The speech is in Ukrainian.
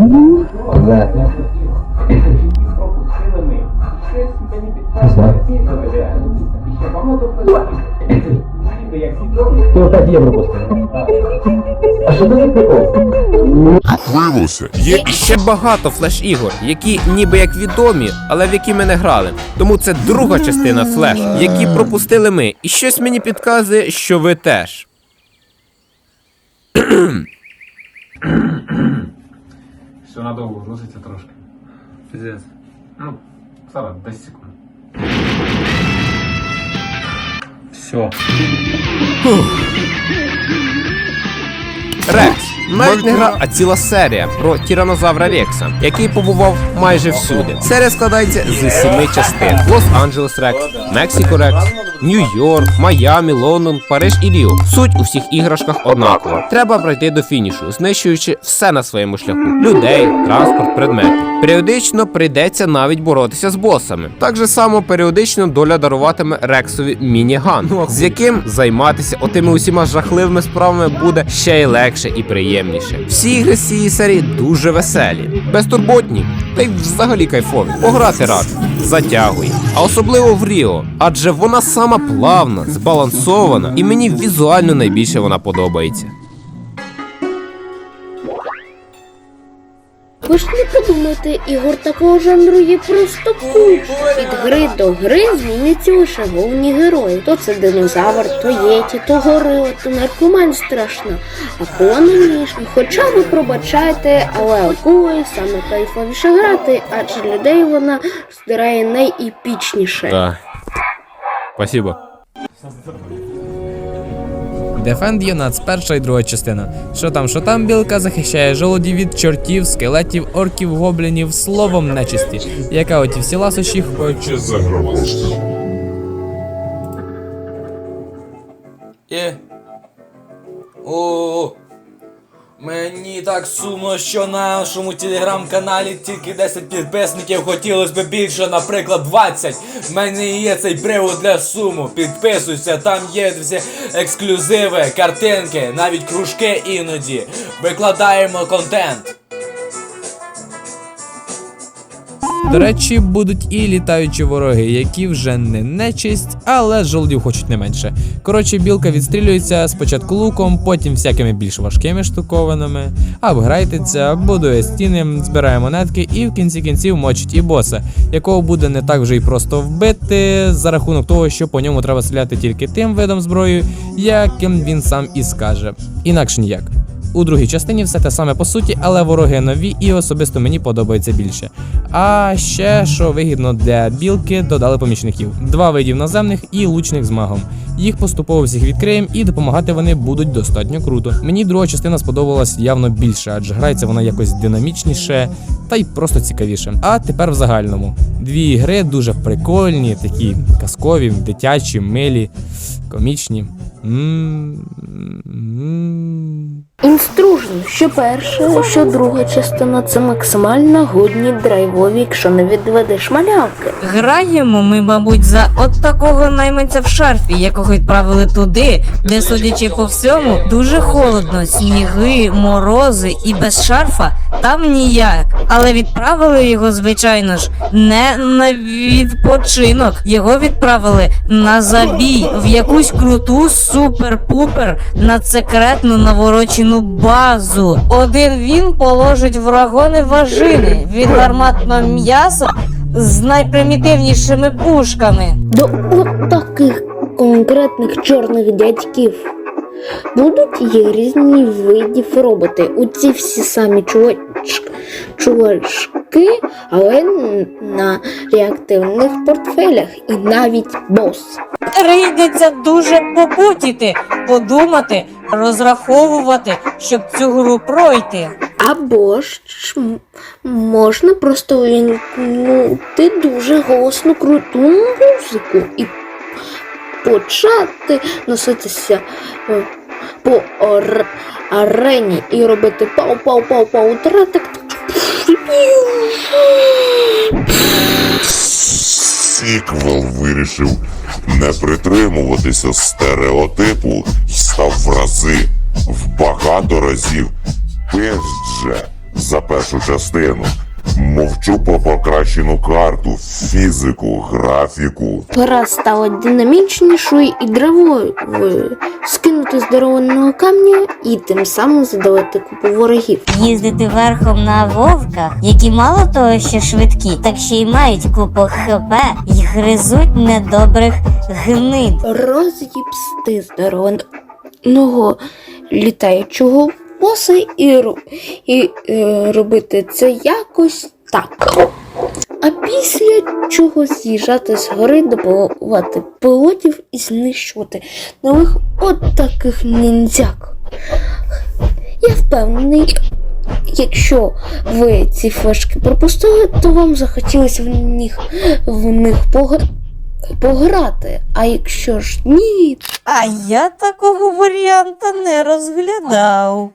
Але ти опять є іще багато флеш-ігор, які ніби як відомі, але в які ми не грали. Тому це друга частина флеш, які пропустили ми. І щось мені підказує, що ви теж. Все надовго грузиться трошки. Піздець. Ну, зараз 10 секунд. Все. Рекс. Навіть не гра, а ціла серія про тиранозавра Рекса, який побував майже всюди. Серія складається з семи частин: Лос-Анджелес Рекс, Мексико Рекс, Нью-Йорк, Майамі, Лондон, Париж і Ріо. Суть у всіх іграшках однакова. Треба пройти до фінішу, знищуючи все на своєму шляху: людей, транспорт, предмети. Періодично прийдеться навіть боротися з босами. Так же само періодично доля даруватиме Рексові мініган, з яким займатися отими усіма жахливими справами буде ще й легше і приємніше. Всі ігри з цієї серії дуже веселі, безтурботні, та й взагалі кайфові. Пограти рад, затягує. А особливо в Ріо, адже вона сама плавна, збалансована, і мені візуально найбільше вона подобається. Ви ж не подумайте, ігор такого жанру є просто куча. Від гри до гри змінюються лише головні герої. То це динозавр, то єті, то горила, то наркоман страшна, акула не ніжна. Хоча ви пробачайте, але акулою саме кайфовіше грати, адже людей вона здирає найепічніше. Так. Спасибо. Defend Юнац, перша і друга частина. Що там, що там білка захищає жолоді від чортів, скелетів, орків, гоблінів, словом нечисті, яка оті всі ласощі хоче загромадити. Є. О, мені так сумно, що на нашому телеграм-каналі тільки 10 підписників хотілося б більше, наприклад, 20. В мене є цей привод для суму. Підписуйся, там є всі ексклюзиви, картинки, навіть кружки іноді. Викладаємо контент. До речі, будуть і літаючі вороги, які вже не нечисть, але жолудів хочуть не менше. Коротше, білка відстрілюється спочатку луком, потім всякими більш важкими штуковинами, апграйтиться, будує стіни, збирає монетки і в кінці кінців мочить і боса, якого буде не так вже й просто вбити за рахунок того, що по ньому треба стріляти тільки тим видом зброї, яким він сам і скаже. Інакше ніяк. У другій частині все те саме по суті, але вороги нові і особисто мені подобається більше. А ще, що вигідно для білки, додали помічників: два видів наземних і лучник з магом. Їх поступово всіх відкриємо і допомагати вони будуть достатньо круто. Мені друга частина сподобалась явно більше, адже грається вона якось динамічніше та й просто цікавіше. А тепер в загальному. Дві гри дуже прикольні, такі казкові, дитячі, милі, комічні. М-м-м. Інстружно, що перша, що друга частина це максимально годні драйвові, якщо не відведеш малявки. Граємо ми, мабуть, за от такого найманця в шарфі, якого відправили туди, де, судячи по всьому, дуже холодно, сніги, морози і без шарфа там ніяк. Але відправили його, звичайно ж, не на відпочинок. Його відправили на забій в якусь круту супер-пупер надсекретну наворочену базу. Один він положить в вагони важини від гарматного м'яса з найпримітивнішими пушками. До от таких конкретних чорних дядьків. Будуть є різні видів роботи. У ці всі самі чувач... чувачки, але на реактивних портфелях і навіть бос. Прийдеться дуже попутіти, подумати, розраховувати, щоб цю гру пройти. Або ж можна просто увімкнути дуже голосну круту музику і почати носитися е, по ар- арені і робити пау-пау-пау-пау тратик. Сіквел вирішив не притримуватися стереотипу став в рази, в багато разів, перше за першу частину. Мовчу про покращену карту, фізику, графіку. Гра стала динамічнішою і драйвовою. Скинути здоровенного камня і тим самим задавити купу ворогів. їздити верхом на вовках, які мало того, що швидкі, так ще й мають купу хп і гризуть недобрих гнид. Роз'їбсти здоровенного літаючого боса і, ру- і е, робити це якось так. А після чого з'їжджати з гори, добувати пілотів і знищувати нових от ніндзяк. Я впевнений, якщо ви ці флешки пропустили, то вам захотілося в них, в них пограти. А якщо ж ні, А я такого варіанта не розглядав.